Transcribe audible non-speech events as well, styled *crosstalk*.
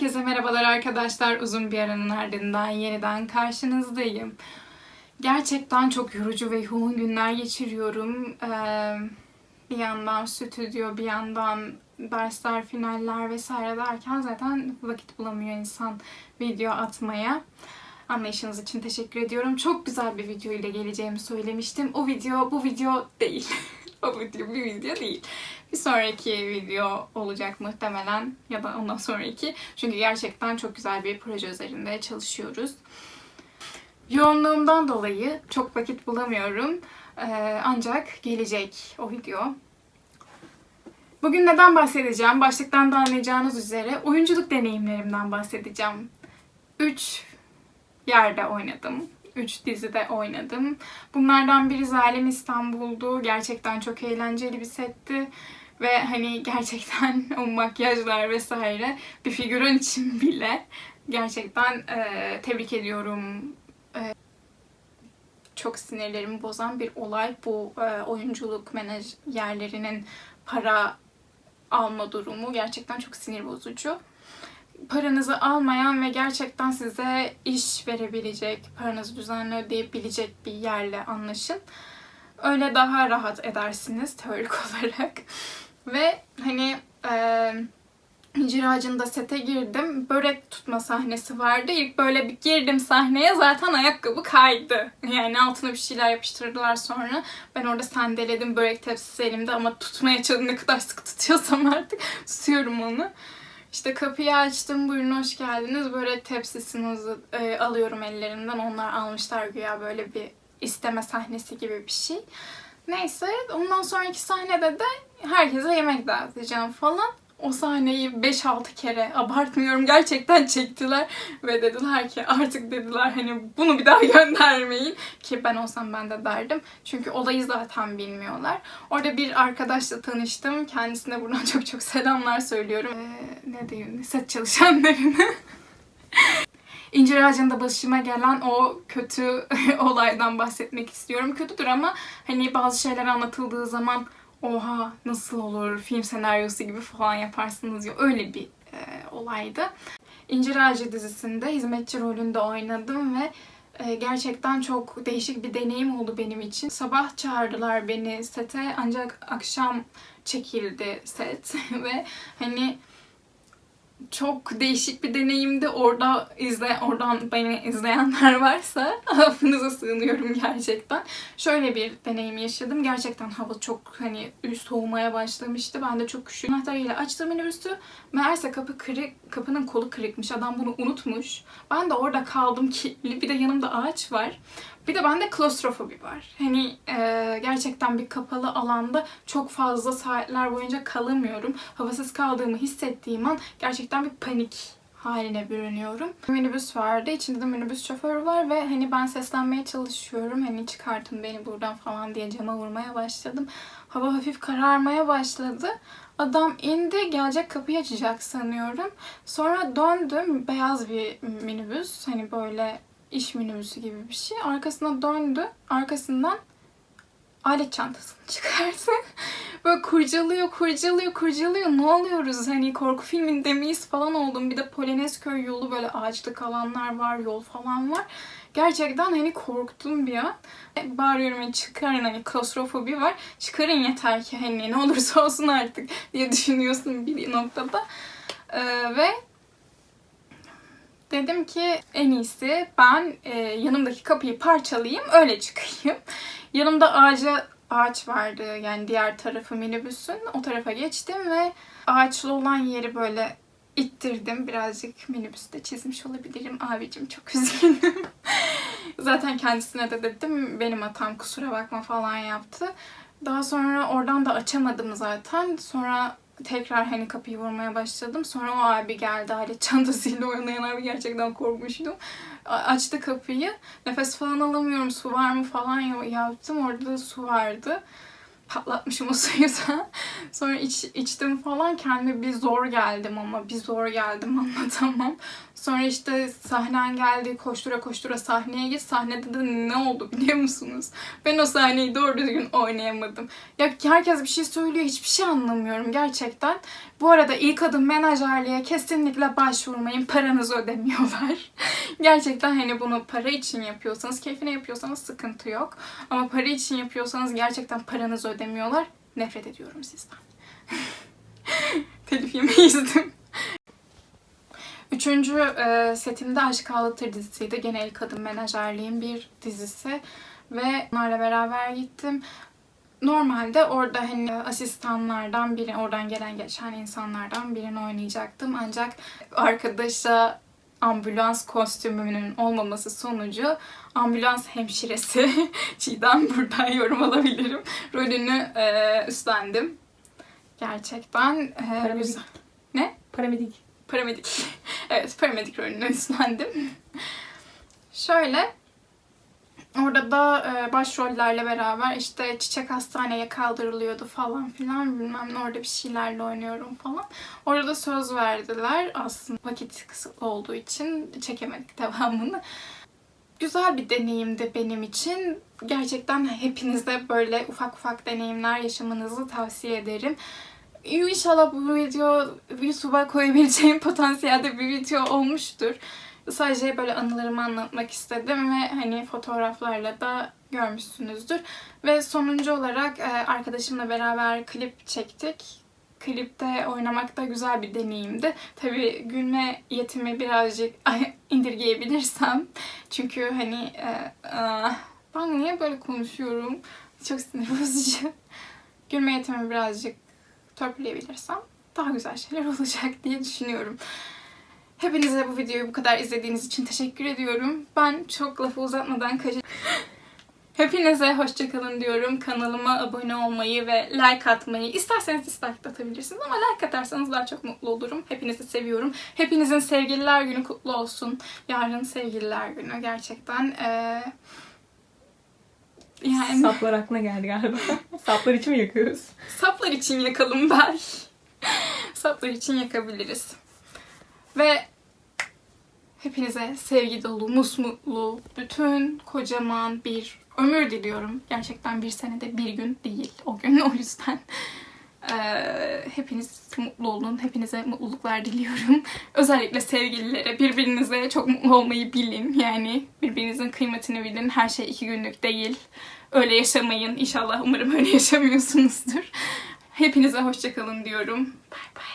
Herkese merhabalar arkadaşlar. Uzun bir aranın ardından yeniden karşınızdayım. Gerçekten çok yorucu ve yoğun günler geçiriyorum. Ee, bir yandan stüdyo, bir yandan dersler, finaller vesaire derken zaten vakit bulamıyor insan video atmaya. Anlayışınız için teşekkür ediyorum. Çok güzel bir video ile geleceğimi söylemiştim. O video bu video değil. *laughs* *laughs* o video bir video değil. Bir sonraki video olacak muhtemelen ya da ondan sonraki. Çünkü gerçekten çok güzel bir proje üzerinde çalışıyoruz. Yoğunluğumdan dolayı çok vakit bulamıyorum. Ee, ancak gelecek o video. Bugün neden bahsedeceğim? Başlıktan da anlayacağınız üzere oyunculuk deneyimlerimden bahsedeceğim. 3 yerde oynadım. 3 dizide oynadım. Bunlardan biri Zalim İstanbul'du. Gerçekten çok eğlenceli bir setti. Ve hani gerçekten *laughs* o makyajlar vesaire bir figürün için bile gerçekten e, tebrik ediyorum. E, çok sinirlerimi bozan bir olay bu e, oyunculuk menajerlerinin para alma durumu gerçekten çok sinir bozucu paranızı almayan ve gerçekten size iş verebilecek, paranızı düzenli ödeyebilecek bir yerle anlaşın. Öyle daha rahat edersiniz teorik *laughs* olarak. Ve hani e, incir sete girdim. Börek tutma sahnesi vardı. İlk böyle bir girdim sahneye zaten ayakkabı kaydı. Yani altına bir şeyler yapıştırdılar sonra. Ben orada sendeledim börek tepsisi elimde ama tutmaya çalıştım. Ne kadar sıkı tutuyorsam artık tutuyorum onu. İşte kapıyı açtım. Buyurun hoş geldiniz. Böyle tepsisini e, alıyorum ellerinden. Onlar almışlar güya böyle bir isteme sahnesi gibi bir şey. Neyse ondan sonraki sahnede de herkese yemek dağıtacağım falan. O sahneyi 5-6 kere abartmıyorum gerçekten çektiler ve dediler ki artık dediler hani bunu bir daha *laughs* göndermeyin ki ben olsam ben de derdim çünkü olayı zaten bilmiyorlar. Orada bir arkadaşla tanıştım kendisine buradan *laughs* çok çok selamlar söylüyorum. Ee, ne diyeyim set çalışanlarını. *laughs* İncir ağacında başıma gelen o kötü olaydan bahsetmek istiyorum. Kötüdür ama hani bazı şeyler anlatıldığı zaman oha nasıl olur film senaryosu gibi falan yaparsınız ya öyle bir e, olaydı. İncir Ağacı dizisinde hizmetçi rolünde oynadım ve e, gerçekten çok değişik bir deneyim oldu benim için. Sabah çağırdılar beni sete ancak akşam çekildi set *laughs* ve hani çok değişik bir deneyimdi. Orada izle, oradan beni izleyenler *laughs* varsa affınıza sığınıyorum gerçekten. Şöyle bir deneyim yaşadım. Gerçekten hava çok hani soğumaya başlamıştı. Ben de çok üşüdüm. Anahtarıyla açtım minibüsü. Meğerse kapı kırık, kapının kolu kırıkmış. Adam bunu unutmuş. Ben de orada kaldım kilitli. Bir de yanımda ağaç var. Bir de bende klostrofobi var. Hani e, gerçekten bir kapalı alanda çok fazla saatler boyunca kalamıyorum. Havasız kaldığımı hissettiğim an gerçekten bir panik haline bürünüyorum. Minibüs vardı. İçinde de minibüs şoförü var ve hani ben seslenmeye çalışıyorum. Hani çıkartın beni buradan falan diye cama vurmaya başladım. Hava hafif kararmaya başladı. Adam indi, gelecek kapıyı açacak sanıyorum. Sonra döndüm. Beyaz bir minibüs. Hani böyle iş minibüsü gibi bir şey. Arkasına döndü. Arkasından alet çantasını *laughs* çıkardı. Böyle kurcalıyor, kurcalıyor, kurcalıyor. Ne oluyoruz? Hani korku filminde miyiz falan oldum. Bir de Polonezköy yolu böyle ağaçlık alanlar var, yol falan var. Gerçekten hani korktum bir an. E, bağırıyorum hani çıkarın hani klostrofobi var. Çıkarın yeter ki hani ne olursa olsun artık diye düşünüyorsun bir noktada. Ee, ve dedim ki en iyisi ben e, yanımdaki kapıyı parçalayayım öyle çıkayım. Yanımda ağaca ağaç vardı yani diğer tarafı minibüsün o tarafa geçtim ve ağaçlı olan yeri böyle ittirdim. Birazcık minibüste çizmiş olabilirim. Abicim çok *laughs* üzgünüm. Zaten kendisine de dedim benim hatam kusura bakma falan yaptı. Daha sonra oradan da açamadım zaten. Sonra tekrar hani kapıyı vurmaya başladım. Sonra o abi geldi alet çantasıyla *laughs* oynayan abi gerçekten korkmuştum. Açtı kapıyı. Nefes falan alamıyorum su var mı falan yaptım. Orada da su vardı. Patlatmışım o *laughs* suyu da. Sonra iç, içtim falan kendime bir zor geldim ama bir zor geldim *laughs* anlatamam. Sonra işte sahnen geldi, koştura koştura sahneye git. Sahnede de ne oldu biliyor musunuz? Ben o sahneyi doğru düzgün oynayamadım. Ya herkes bir şey söylüyor, hiçbir şey anlamıyorum gerçekten. Bu arada ilk adım menajerliğe kesinlikle başvurmayın. Paranızı ödemiyorlar. *laughs* gerçekten hani bunu para için yapıyorsanız, keyfine yapıyorsanız sıkıntı yok. Ama para için yapıyorsanız gerçekten paranızı ödemiyorlar. Nefret ediyorum sizden. *laughs* Telif yemeyiz Üçüncü e, setimde Aşk Ağlatır dizisiydi. Gene El Kadın Menajerliğin bir dizisi. Ve onlarla beraber gittim. Normalde orada hani asistanlardan biri, oradan gelen geçen insanlardan birini oynayacaktım. Ancak arkadaşa ambulans kostümümünün olmaması sonucu ambulans hemşiresi *laughs* Çiğdem buradan yorum alabilirim. Rolünü e, üstlendim. Gerçekten e, Paramedik. güzel. Ne? Paramedik. Paramedik. evet, paramedik rolünü üstlendim. Şöyle, orada da e, başrollerle beraber işte çiçek hastaneye kaldırılıyordu falan filan bilmem ne orada bir şeylerle oynuyorum falan. Orada da söz verdiler aslında vakit kısıtlı olduğu için çekemedik devamını. Güzel bir deneyimdi benim için. Gerçekten hepinize böyle ufak ufak deneyimler yaşamanızı tavsiye ederim. İnşallah bu video YouTube'a koyabileceğim *laughs* potansiyelde bir video olmuştur. Sadece böyle anılarımı anlatmak istedim ve hani fotoğraflarla da görmüşsünüzdür. Ve sonuncu olarak e, arkadaşımla beraber klip çektik. Klipte oynamak da güzel bir deneyimdi. Tabii gülme yetimi birazcık *laughs* indirgeyebilirsem. Çünkü hani e, ben niye böyle konuşuyorum? Çok sinir bozucu. *laughs* Gülme yetimi birazcık törpüleyebilirsem daha güzel şeyler *laughs* olacak diye düşünüyorum. Hepinize bu videoyu bu kadar izlediğiniz için teşekkür ediyorum. Ben çok lafı uzatmadan kaçacağım. *laughs* Hepinize hoşçakalın diyorum. Kanalıma abone olmayı ve like atmayı, isterseniz dislike atabilirsiniz ama like atarsanız daha çok mutlu olurum. Hepinizi seviyorum. Hepinizin sevgililer günü kutlu olsun. Yarın sevgililer günü gerçekten. Ee, yani Saplar aklına geldi galiba. Saplar için mi yakıyoruz? Saplar için yakalım ben. Saplar için yakabiliriz. Ve hepinize sevgi dolu, musmutlu, bütün kocaman bir ömür diliyorum. Gerçekten bir senede bir gün değil o gün. O yüzden eee, hepiniz mutlu olun. Hepinize mutluluklar diliyorum. *laughs* Özellikle sevgililere birbirinize çok mutlu olmayı bilin. Yani birbirinizin kıymetini bilin. Her şey iki günlük değil. Öyle yaşamayın. İnşallah umarım öyle *laughs* yaşamıyorsunuzdur. Hepinize hoşçakalın diyorum. Bay bay.